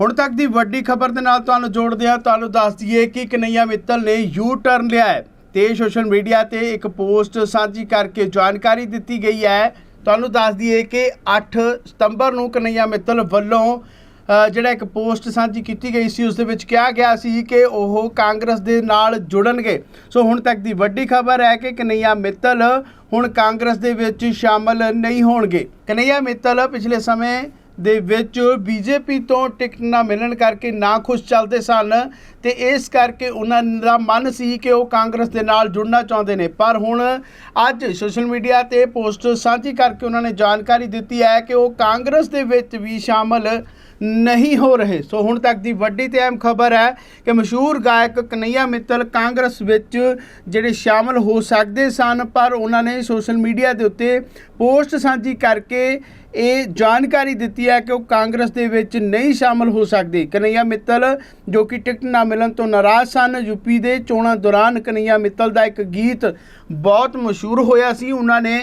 ਹੁਣ ਤੱਕ ਦੀ ਵੱਡੀ ਖਬਰ ਦੇ ਨਾਲ ਤੁਹਾਨੂੰ ਜੋੜਦੇ ਹਾਂ, ਤੁਹਾਨੂੰ ਦੱਸ ਦਈਏ ਕਿ ਕਨਈਆ ਮਿੱਤਲ ਨੇ ਯੂ ਟਰਨ ਲਿਆ ਹੈ ਤੇ ਸੋਸ਼ਲ ਮੀਡੀਆ ਤੇ ਇੱਕ ਪੋਸਟ ਸਾਂਝੀ ਕਰਕੇ ਜਾਣਕਾਰੀ ਦਿੱਤੀ ਗਈ ਹੈ। ਤੁਹਾਨੂੰ ਦੱਸ ਦਈਏ ਕਿ 8 ਸਤੰਬਰ ਨੂੰ ਕਨਈਆ ਮਿੱਤਲ ਵੱਲੋਂ ਜਿਹੜਾ ਇੱਕ ਪੋਸਟ ਸਾਂਝੀ ਕੀਤੀ ਗਈ ਸੀ, ਉਸ ਦੇ ਵਿੱਚ ਕਿਹਾ ਗਿਆ ਸੀ ਕਿ ਉਹ ਕਾਂਗਰਸ ਦੇ ਨਾਲ ਜੁੜਨਗੇ। ਸੋ ਹੁਣ ਤੱਕ ਦੀ ਵੱਡੀ ਖਬਰ ਹੈ ਕਿ ਕਨਈਆ ਮਿੱਤਲ ਹੁਣ ਕਾਂਗਰਸ ਦੇ ਵਿੱਚ ਸ਼ਾਮਲ ਨਹੀਂ ਹੋਣਗੇ। ਕਨਈਆ ਮਿੱਤਲ ਪਿਛਲੇ ਸਮੇਂ ਦੇ ਵਿੱਚ ਬੀਜੇਪੀ ਤੋਂ ਟਿਕਟ ਨਾ ਮਿਲਣ ਕਰਕੇ ਨਾ ਖੁਸ਼ ਚੱਲਦੇ ਸਨ ਤੇ ਇਸ ਕਰਕੇ ਉਹਨਾਂ ਦਾ ਮਨ ਸੀ ਕਿ ਉਹ ਕਾਂਗਰਸ ਦੇ ਨਾਲ ਜੁੜਨਾ ਚਾਹੁੰਦੇ ਨੇ। ਪਰ ਹੁਣ ਅੱਜ ਸੋਸ਼ਲ ਮੀਡੀਆ ਤੇ ਪੋਸਟ ਸਾਂਝੀ ਕਰਕੇ ਉਹਨਾਂ ਨੇ ਜਾਣਕਾਰੀ ਦਿੱਤੀ ਹੈ ਕਿ ਉਹ ਕਾਂਗਰਸ ਦੇ ਵਿੱਚ ਵੀ ਸ਼ਾਮਲ ਨਹੀਂ ਹੋ ਰਹੇ। ਸੋ ਹੁਣ ਤੱਕ ਦੀ ਵੱਡੀ ਤੇ ਅਹਿਮ ਖਬਰ ਹੈ ਕਿ ਮਸ਼ਹੂਰ ਗਾਇਕ ਕਨਈਆ ਮਿੱਤਲ ਕਾਂਗਰਸ ਵਿੱਚ ਜਿਹੜੇ ਸ਼ਾਮਲ ਹੋ ਸਕਦੇ ਸਨ, ਪਰ ਉਹਨਾਂ ਨੇ ਸੋਸ਼ਲ ਮੀਡੀਆ ਦੇ ਉੱਤੇ ਪੋਸਟ ਸਾਂਝੀ ਕਰਕੇ ਇਹ ਜਾਣਕਾਰੀ ਦਿੱਤੀ ਹੈ ਕਿ ਉਹ ਕਾਂਗਰਸ ਦੇ ਵਿੱਚ ਨਹੀਂ ਸ਼ਾਮਲ ਹੋ ਸਕਦੇ। ਕਨਈਆ ਮਿੱਤਲ ਜੋ ਕਿ ਟਿਕਟ ਨਾ ਮਿਲਣ ਤੋਂ ਨਾਰਾਜ਼ ਸਨ ਯੂਪੀ ਦੇ ਚੋਣਾਂ ਦੌਰਾਨ ਕਨਈਆ ਮਿੱਤਲ ਦਾ ਇੱਕ ਗੀਤ ਬਹੁਤ ਮਸ਼ਹੂਰ ਹੋਇਆ ਸੀ। ਉਹਨਾਂ ਨੇ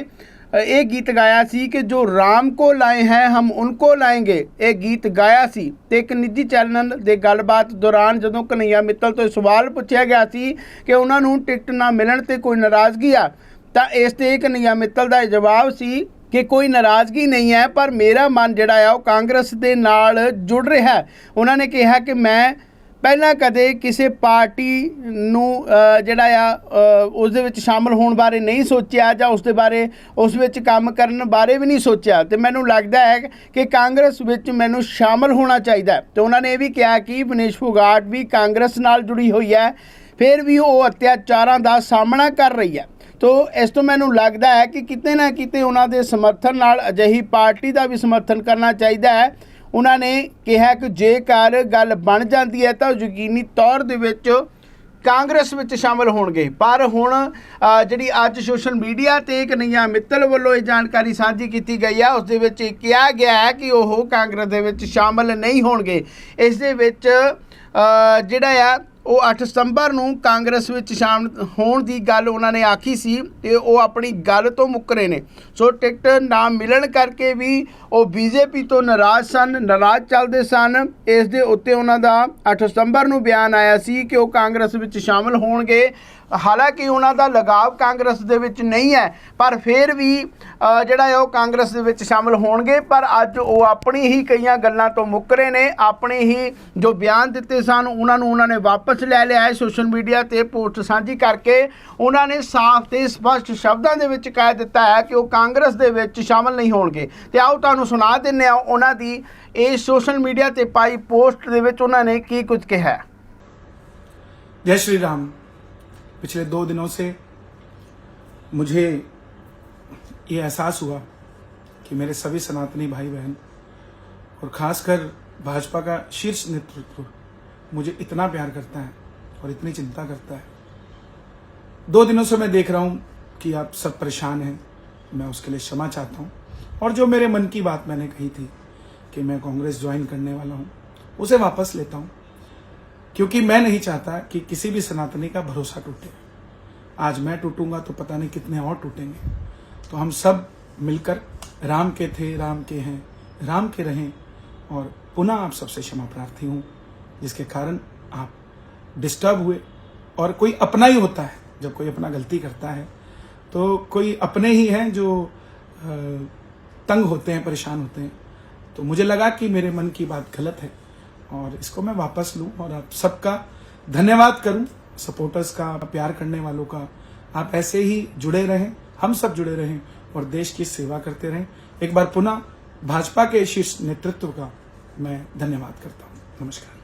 ਇਹ ਗੀਤ ਗਾਇਆ ਸੀ ਕਿ ਜੋ ਰਾਮ ਕੋ ਲਾਏ ਹੈ, ਹਮ ਉਨਕੋ ਲਾਏਂਗੇ। ਇਹ ਗੀਤ ਗਾਇਆ ਸੀ ਤੇ ਇੱਕ ਨਿੱਜੀ ਚੈਨਲ ਦੇ ਗੱਲਬਾਤ ਦੌਰਾਨ ਜਦੋਂ ਕਨਈਆ ਮਿੱਤਲ ਤੋਂ ਸਵਾਲ ਪੁੱਛਿਆ ਗਿਆ ਸੀ ਕਿ ਉਹਨਾਂ ਨੂੰ ਟਿਕਟ ਨਾ ਮਿਲਣ ਤੇ ਕੋਈ ਨਾਰਾਜ਼ਗੀ ਆ, ਤਾਂ ਇਸ ਤੇ ਕਨਈਆ ਮਿੱਤਲ ਦਾ ਜਵਾਬ ਸੀ ਕਿ ਕੋਈ ਨਾਰਾਜ਼ਗੀ ਨਹੀਂ ਹੈ, ਪਰ ਮੇਰਾ ਮਨ ਜਿਹੜਾ ਆ ਉਹ ਕਾਂਗਰਸ ਦੇ ਨਾਲ ਜੁੜ ਰਿਹਾ ਉਹਨਾਂ ਨੇ ਕਿਹਾ ਕਿ ਮੈਂ ਪਹਿਲਾਂ ਕਦੇ ਕਿਸੇ ਪਾਰਟੀ ਨੂੰ ਜਿਹੜਾ ਆ ਅ, ਉਸ ਦੇ ਵਿੱਚ ਸ਼ਾਮਲ ਹੋਣ ਬਾਰੇ ਨਹੀਂ ਸੋਚਿਆ ਜਾਂ ਉਸ ਦੇ ਬਾਰੇ ਉਸ ਵਿੱਚ ਕੰਮ ਕਰਨ ਬਾਰੇ ਵੀ ਨਹੀਂ ਸੋਚਿਆ ਤੇ ਮੈਨੂੰ ਲੱਗਦਾ ਹੈ ਕਿ ਕਾਂਗਰਸ ਵਿੱਚ ਮੈਨੂੰ ਸ਼ਾਮਲ ਹੋਣਾ ਚਾਹੀਦਾ ਹੈ। ਤੇ ਉਹਨਾਂ ਨੇ ਇਹ ਵੀ ਕਿਹਾ ਕਿ ਵਿਨੇਸ਼ ਫੋਗਾਟ ਵੀ ਕਾਂਗਰਸ ਨਾਲ ਜੁੜੀ ਹੋਈ ਹੈ ਫਿਰ ਵੀ ਉਹ ਅਤਿਆਚਾਰਾਂ ਦਾ ਸਾਹਮਣਾ ਕਰ ਰਹੀ ਹੈ ਤੋ ਇਸ ਤੋਂ ਮੈਨੂੰ ਲੱਗਦਾ ਹੈ ਕਿ ਕਿਤੇ ਨਾ ਕਿਤੇ ਉਹਨਾਂ ਦੇ ਸਮਰਥਨ ਨਾਲ ਅਜਿਹੀ ਪਾਰਟੀ ਦਾ ਵੀ ਸਮਰਥਨ ਕਰਨਾ ਚਾਹੀਦਾ ਹੈ ਉਹਨਾਂ ਨੇ ਕਿਹਾ ਕਿ ਜੇਕਰ ਗੱਲ ਬਣ ਜਾਂਦੀ ਹੈ ਤਾਂ ਉਹ ਯਕੀਨੀ ਤੌਰ ਦੇ ਵਿੱਚ ਕਾਂਗਰਸ ਵਿੱਚ ਸ਼ਾਮਲ ਹੋਣਗੇ। ਪਰ ਹੁਣ ਜਿਹੜੀ ਅੱਜ ਸੋਸ਼ਲ ਮੀਡੀਆ ਤੇ ਇੱਕ ਕਨਈਆ ਮਿੱਤਲ ਵੱਲੋਂ ਇਹ ਜਾਣਕਾਰੀ ਸਾਂਝੀ ਕੀਤੀ ਗਈ ਆ, ਉਸ ਦੇ ਵਿੱਚ ਇਹ ਕਿਹਾ ਗਿਆ ਹੈ ਕਿ ਉਹ ਕਾਂਗਰਸ ਦੇ ਵਿੱਚ ਸ਼ਾਮਲ ਨਹੀਂ ਹੋਣਗੇ। ਇਸ ਦੇ ਵਿੱਚ ਜਿਹੜਾ ਆ ਉਹ 8 ਸਤੰਬਰ ਨੂੰ ਕਾਂਗਰਸ ਵਿੱਚ ਸ਼ਾਮਲ ਹੋਣ ਦੀ ਗੱਲ ਉਹਨਾਂ ਨੇ ਆਖੀ ਸੀ ਤੇ ਉਹ ਆਪਣੀ ਗੱਲ ਤੋਂ ਮੁੱਕਰੇ ਨੇ। ਸੋ ਟਿਕਟ ਨਾ ਮਿਲਣ ਕਰਕੇ ਵੀ ਉਹ ਬੀਜੇਪੀ ਤੋਂ ਨਾਰਾਜ਼ ਸਨ, ਨਾਰਾਜ਼ ਚੱਲਦੇ ਸਨ। ਇਸ ਦੇ ਉੱਤੇ ਉਹਨਾਂ ਦਾ 8 ਸਤੰਬਰ ਨੂੰ ਬਿਆਨ ਆਇਆ ਸੀ ਕਿ ਉਹ ਕਾਂਗਰਸ ਵਿੱਚ ਸ਼ਾਮਲ ਹੋਣਗੇ। ਹਾਲਾਂਕਿ ਉਹਨਾਂ ਦਾ ਲਗਾਵ ਕਾਂਗਰਸ ਦੇ ਵਿੱਚ ਨਹੀਂ ਹੈ, ਪਰ ਫਿਰ ਵੀ ਜਿਹੜਾ ਹੈ ਉਹ ਕਾਂਗਰਸ ਦੇ ਵਿੱਚ ਸ਼ਾਮਲ ਹੋਣਗੇ। ਪਰ ਅੱਜ ਉਹ ਆਪਣੀ ਹੀ ਕਈਆਂ ਗੱਲਾਂ ਤੋਂ ਮੁੱਕਰੇ ਨੇ। ਆਪਣੇ ਹੀ ਜੋ ਬਿਆਨ ਦਿੱਤੇ ਸਨ, ਉਹਨਾਂ ਨੂੰ ਉਹਨਾਂ ਨੇ ਵਾਪਸ ਲੈ ਲਿਆ ਹੈ ਸੋਸ਼ਲ ਮੀਡੀਆ ਤੇ ਪੋਸਟ ਸਾਂਝੀ ਕਰਕੇ ਉਹਨਾਂ ਨੇ ਸਾਫ਼ ਤੇ ਸਪਸ਼ਟ ਸ਼ਬਦਾਂ ਦੇ ਵਿੱਚ ਕਹਿ ਦਿੱਤਾ ਹੈ ਕਿ ਉਹ ਕਾਂਗਰਸ ਦੇ ਵਿੱਚ ਸ਼ਾਮਲ ਨਹੀਂ ਹੋਣਗੇ ਤੇ ਆਓ ਤੁਹਾਨੂੰ ਸੁਣਾ ਦਿੰਨੇ ਆ ਉਹਨਾਂ ਦੀ ਇਹ ਸੋਸ਼ਲ ਮੀਡੀਆ ਤੇ ਪਾਈ ਪੋਸਟ ਦੇ ਵਿੱਚ ਉਹਨਾਂ ਨੇ ਕੀ ਕੁਝ ਕਿਹਾ ਹੈ जय श्री राम पिछले दो दिनों से मुझे ये एहसास हुआ कि मेरे सभी सनातनी भाई बहन और खासकर भाजपा का शीर्ष नेतृत्व मुझे इतना प्यार करता है और इतनी चिंता करता है। दो दिनों से मैं देख रहा हूँ कि आप सब परेशान हैं। मैं उसके लिए क्षमा चाहता हूँ। और जो मेरे मन की बात मैंने कही थी कि मैं कांग्रेस ज्वाइन करने वाला हूँ, उसे वापस लेता हूँ। क्योंकि मैं नहीं चाहता कि किसी भी सनातनी का भरोसा टूटे। आज मैं टूटूँगा तो पता नहीं कितने और टूटेंगे। तो हम सब मिलकर राम के थे, राम के हैं, राम के रहें और पुनः आप सबसे क्षमा प्रार्थी हूँ। जिसके कारण आप डिस्टर्ब हुए और कोई अपना ही होता है, जब कोई अपना गलती करता है तो कोई अपने ही हैं जो तंग होते हैं, परेशान होते हैं। तो मुझे लगा कि मेरे मन की बात गलत है और इसको मैं वापस लूँ और आप सबका धन्यवाद करूँ सपोर्टर्स का, प्यार करने वालों का। आप ऐसे ही जुड़े रहें, हम सब जुड़े रहें और देश की सेवा करते रहें। एक बार पुनः भाजपा के शीर्ष नेतृत्व का मैं धन्यवाद करता हूँ। नमस्कार।